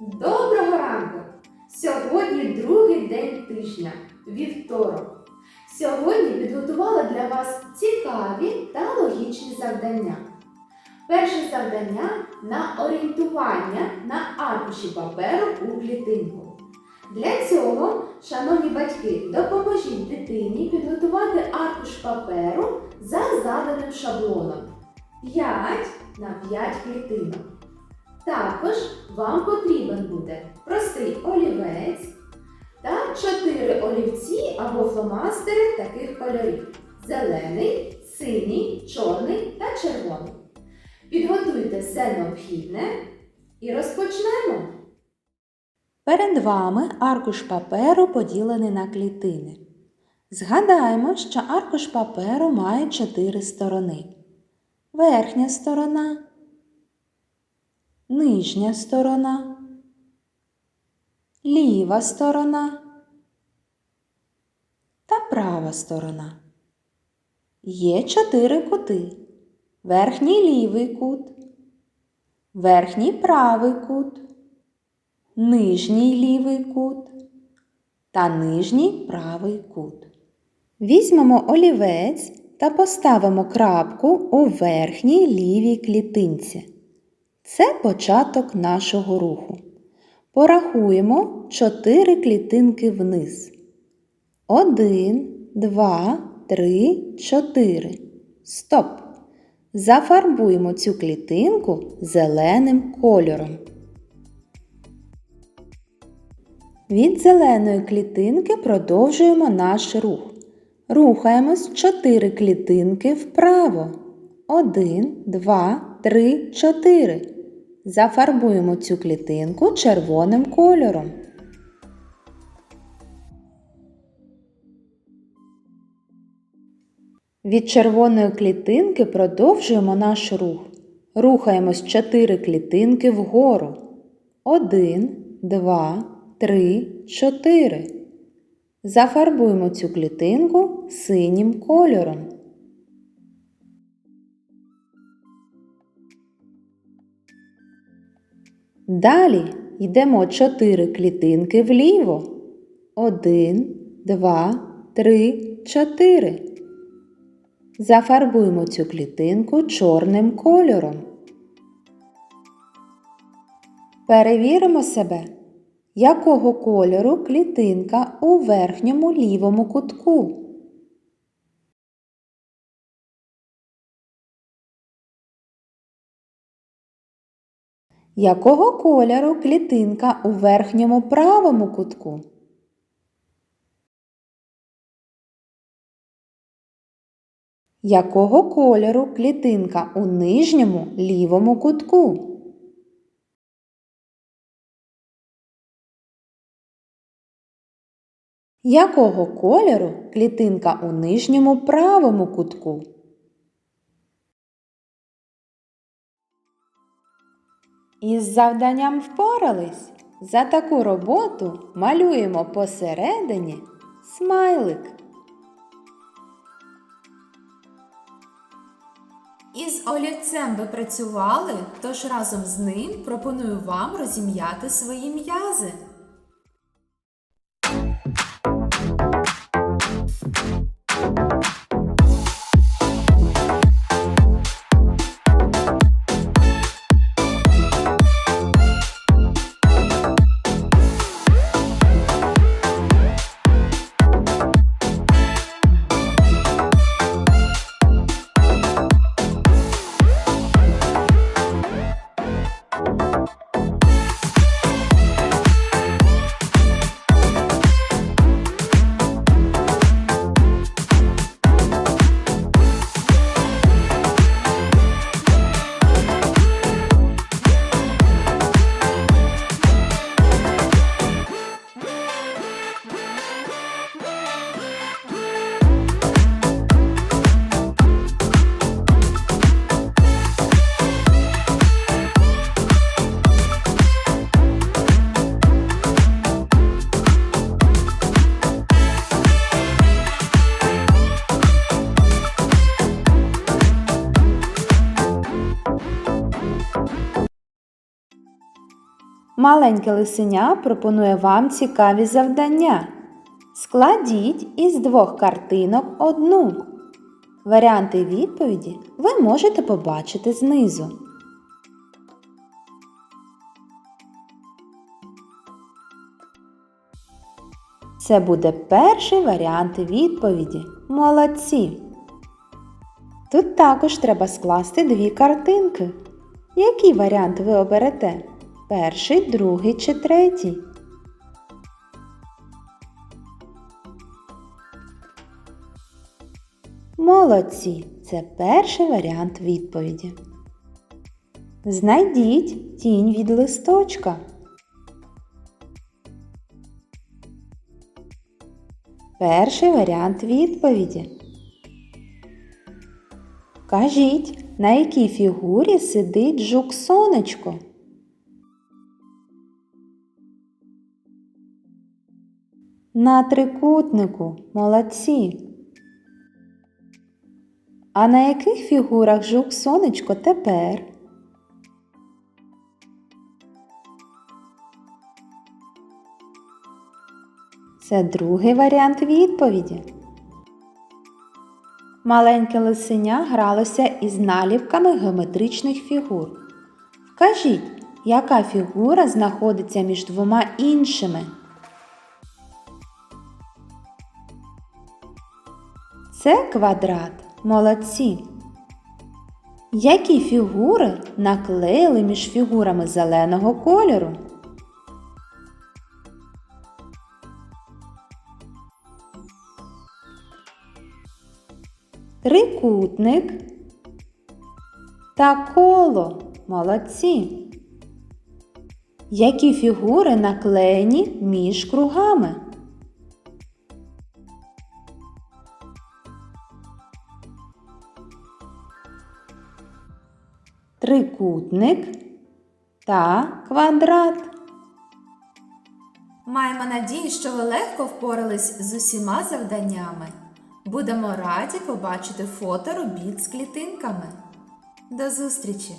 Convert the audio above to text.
Доброго ранку! Сьогодні другий день тижня, вівторок. Сьогодні підготувала для вас цікаві та логічні завдання. Перше завдання на орієнтування на аркуші паперу у клітинку. Для цього, шановні батьки, допоможіть дитині підготувати аркуш паперу за заданим шаблоном 5 на 5 клітинок. Також вам потрібен буде простий олівець та 4 олівці або фломастери таких кольорів: зелений, синій, чорний та червоний. Підготуйте все необхідне і розпочнемо. Перед вами аркуш паперу поділений на клітини. Згадаємо, що аркуш паперу має чотири сторони. Верхня сторона, нижня сторона, ліва сторона та права сторона. Є чотири кути. Верхній лівий кут, верхній правий кут, нижній лівий кут та нижній правий кут. Візьмемо олівець та поставимо крапку у верхній лівій клітинці. Це початок нашого руху. Порахуємо 4 клітинки вниз. 1, 2, 3, 4. Стоп! Зафарбуємо цю клітинку зеленим кольором. Від зеленої клітинки продовжуємо наш рух. Рухаємось 4 клітинки вправо. 1, 2, 3, 4. Зафарбуємо цю клітинку червоним кольором. Від червоної клітинки продовжуємо наш рух. Рухаємось 4 клітинки вгору. 1, 2, 3, 4. Зафарбуємо цю клітинку синім кольором. Далі йдемо 4 клітинки вліво. 1, 2, 3, 4. Зафарбуємо цю клітинку чорним кольором. Перевіримо себе, якого кольору клітинка у верхньому лівому кутку. Якого кольору клітинка у верхньому правому кутку? Якого кольору клітинка у нижньому лівому кутку? Якого кольору клітинка у нижньому правому кутку? Із завданням впорались. За таку роботу малюємо посередині смайлик. Із олівцем ви працювали, тож разом з ним пропоную вам розім'яти свої м'язи. you Маленьке лисеня пропонує вам цікаві завдання. Складіть із двох картинок одну. Варіанти відповіді ви можете побачити знизу. Це буде перший варіант відповіді. Молодці! Тут також треба скласти дві картинки. Який варіант ви оберете? Перший, другий чи третій? Молодці! Це перший варіант відповіді. Знайдіть тінь від листочка. Перший варіант відповіді. Кажіть, на якій фігурі сидить жук сонечко? На трикутнику. Молодці. А на яких фігурах жук сонечко тепер? Це другий варіант відповіді. Маленьке лисеня гралося із наліпками геометричних фігур. Вкажіть, яка фігура знаходиться між двома іншими? Це квадрат. Молодці. Які фігури наклеїли між фігурами зеленого кольору? Трикутник та коло. Молодці. Які фігури наклеєні між кругами? Трикутник та квадрат. Маємо надію, що ви легко впорались з усіма завданнями. Будемо раді побачити фото робіт з клітинками. До зустрічі!